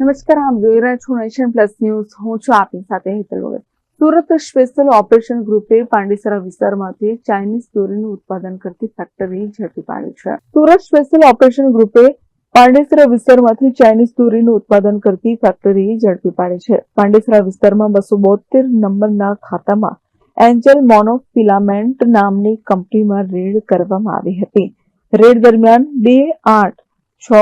નમસ્કાર, આપ જોઈ રહ્યા છો નેશન પ્લસ ન્યૂઝ. હું છું આપની સાથે હેતલ વગર. સુરત સ્પેશિયલ ઓપરેશન ગ્રુપે પાંડેસરા વિસ્તારમાંથી ચાઇનીઝ દોરીનું ઉત્પાદન કરતી ફેક્ટરી ઝડપી પાડી છે. સુરત સ્પેશિયલ ઓપરેશન ગ્રુપે પાંડેસરા વિસ્તારમાંથી ચાઇનીઝ દોરીનું ઉત્પાદન કરતી ફેક્ટરી ઝડપી પાડી છે. પાંડેસરા વિસ્તારમાં બસો બોતેર નંબરના ખાતામાં એન્જલ મોનોફિલામેન્ટ નામની કંપનીમાં રેડ કરવામાં આવી હતી. રેડ દરમિયાન બે આઠ છ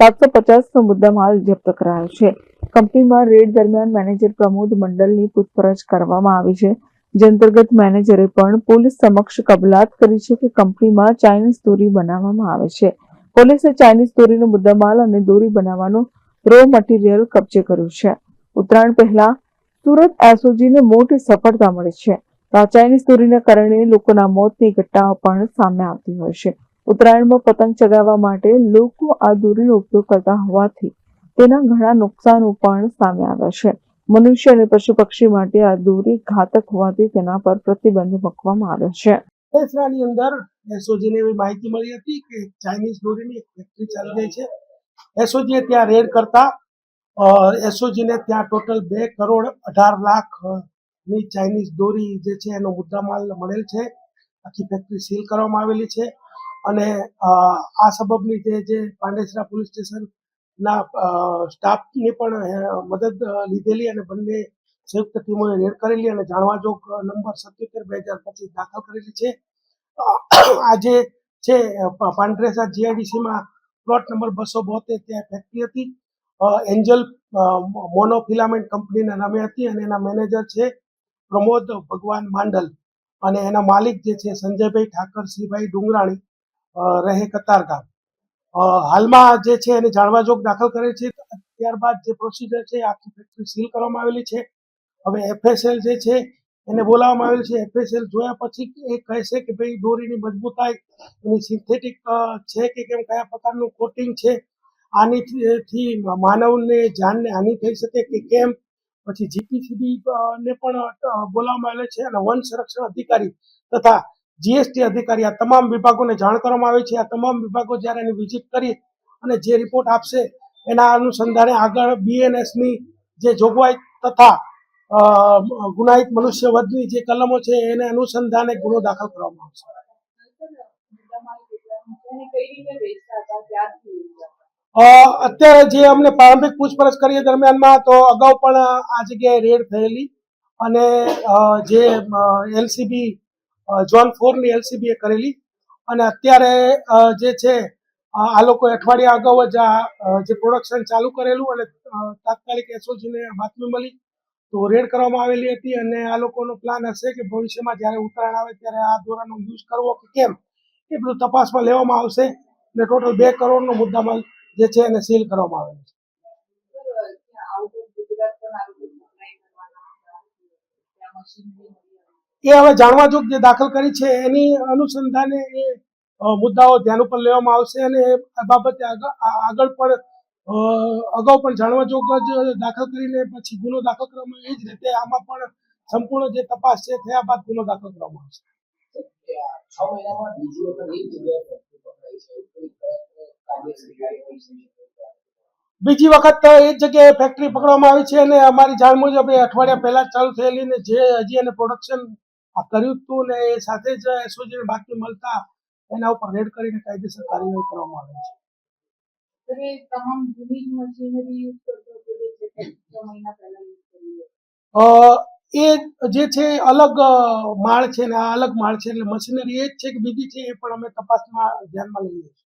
સાતસો પચાસનો મુદ્દામાલ જપ્ત કરાયો છે. કંપનીમાં રેડ દરમિયાન મેનેજર પ્રમોદ મંડલની પૂછપરછ કરવામાં આવી છે. જે અંતર્ગત મેનેજરે પણ પોલીસ સમક્ષ કબલાત કરી છે કે કંપનીમાં ચાઇનીઝ દોરી બનાવવામાં આવે છે. પોલીસે ચાઇનીઝ દોરીનો મુદ્દામાલ અને દોરી બનાવવાનું રો મટીરિયલ કબજે કર્યું છે. ઉત્તરાયણ પહેલા સુરત એસઓજીને મોટી સફળતા મળી છે. આ ચાઇનીઝ દોરીના કારણે લોકોના મોતની ઘટનાઓ પણ સામે આવતી હોય છે. ઉત્તરાયણમાં પતંગ ચગાવવા માટે લોકો આ દોરીનો ઉપયોગ કરતા હોવાથી તેના ઘણા નુકસાનો પણ સામે આવ્યા છે. મનુષ્ય અને પશુ પક્ષી માટે આ દોરી ઘાતક હોવાથી તેના પર પ્રતિબંધ મૂકવામાં આવ્યો છે. પેસરાની અંદર એસઓજીને એવી માહિતી મળી હતી કે ચાઇનીઝ દોરીની ફેક્ટરી ચાલી રહી છે. એસઓજીએ ત્યાં રેડ કરતા એસઓજીને ત્યાં ટોટલ બે કરોડ અઢાર લાખની ચાઇનીઝ દોરી જે છે એનો મુદ્દામાલ મળેલ છે. આખી ફેક્ટરી સીલ કરવામાં આવેલી છે. અને આ સબબની જે જે પાંડેસરા પોલીસ સ્ટેશનના સ્ટાફની પણ મદદ લીધેલી અને બંને સંયુક્ત ટીમોએ રેડ કરેલી અને જાણવાજોગ નંબર સત્યોતેર બે હજાર પચીસ દાખલ કરેલી છે. આજે છે પાંડરેસા જીઆઈડીસીમાં પ્લોટ નંબર બસો બોતેર ત્યાં ફેક્ટરી હતી. એન્જલ મોનોફિલામેન્ટ કંપનીના નામે હતી અને એના મેનેજર છે પ્રમોદ ભગવાન માંડલ. અને એના માલિક જે છે, સંજયભાઈ ઠાકર, શ્રીભાઈ ડુંગરાણી. રહે કતારગામ. હાલમાં જે છે એને જાણવાજોગ દાખલ કરે છે ત્યારબાદ જે પ્રોસિજર છે આખી ફેક્ટરી સીલ કરવામાં આવેલી છે. હવે એફએસએલ જે છે એને બોલાવવામાં આવેલ છે. એફએસએલ જોયા પછી એ કહેશે કે ભાઈ દોરીની મજબૂતાઈ એની સિન્થેટિક છે કે કેમ, કયા પ્રકારનું કોટિંગ છે, આની થી- થી માનવને, જાનને હાનિ થઈ શકે કે કેમ? પછી જીપીસીબી ને પણ બોલાવવામાં આવેલ છે અને વન સંરક્ષણ અધિકારી તથા જીએસટી અધિકારી આ તમામ વિભાગોને જાણ કરવામાં આવી છે. આ તમામ વિભાગો જ્યારે એની વિઝિટ કરી અને જે રિપોર્ટ આપશે, એના અનુસંધાને આગળ બીએનએસની જે જોગવાઈ તથા ગુનાહિત મનુષ્ય વધની જે કલમો છે, એને અનુસંધાને ગુનો દાખલ કરવામાં આવશે. અત્યારે જે અમને પ્રારંભિક પૂછપરછ કરીએ દરમિયાનમાં, તો અગાઉ પણ આ જગ્યાએ રેડ થયેલી અને જે એલસીબી ઝોન ફોરની એલસીબીએ કરેલી. અને અત્યારે જે છે આ લોકો અઠવાડિયા અગાઉ જ આ જે પ્રોડક્શન ચાલુ કરેલું અને તાત્કાલિક એસઓજીને બાતમી મળી, તો રેડ કરવામાં આવેલી હતી અને આ લોકોનો પ્લાન હશે કે ભવિષ્યમાં જ્યારે ઉત્તરાયણ આવે ત્યારે આ દોરાનો યુઝ કરવો કે કેમ, એ બધું તપાસમાં લેવામાં આવશે અને ટોટલ બે કરોડનો મુદ્દામાલ જે છે એને સીલ કરવામાં આવેલો છે. એ હવે જાણવા જોગ જે દાખલ કરી છે એની અનુસંધાને એ મુદ્દાઓ ધ્યાન ઉપર લેવામાં આવશે અને આ બાબતે આગળ પણ અગાઉ પણ જાણવા જોગ જ દાખલ કરીને પછી ગુનો દાખલ કરવામાં એ જ રીતે આમાં પણ સંપૂર્ણ જે તપાસ છે થયા બાદ ગુનો દાખલ કરવામાં આવશે છ મહિનામાં બીજી વખત જગ્યાએ. બીજી એ જ જગ્યાએ ફેક્ટરી પકડવામાં આવી છે અને અમારી જાણ મુજબ એ અઠવાડિયા પહેલા ચાલુ થયેલી ને જે હજી એને પ્રોડક્શન કર્યું હતું ને એ સાથે જ એસઓજીને બાકી મળતા એના ઉપર રેડ કરીને કાયદેસર કાર્યવાહી કરવામાં આવે છે એ તમામ જૂની મશીનરી યુઝ કરતો જે છે મહિના પહેલા યુઝ કરી હતી. અ, એ જે છે અલગ માળ છે ને આ અલગ માળ છે એટલે મશીનરી એ જ છે કે બીજી છે એ પણ અમે તપાસમાં ધ્યાનમાં લઈએ છીએ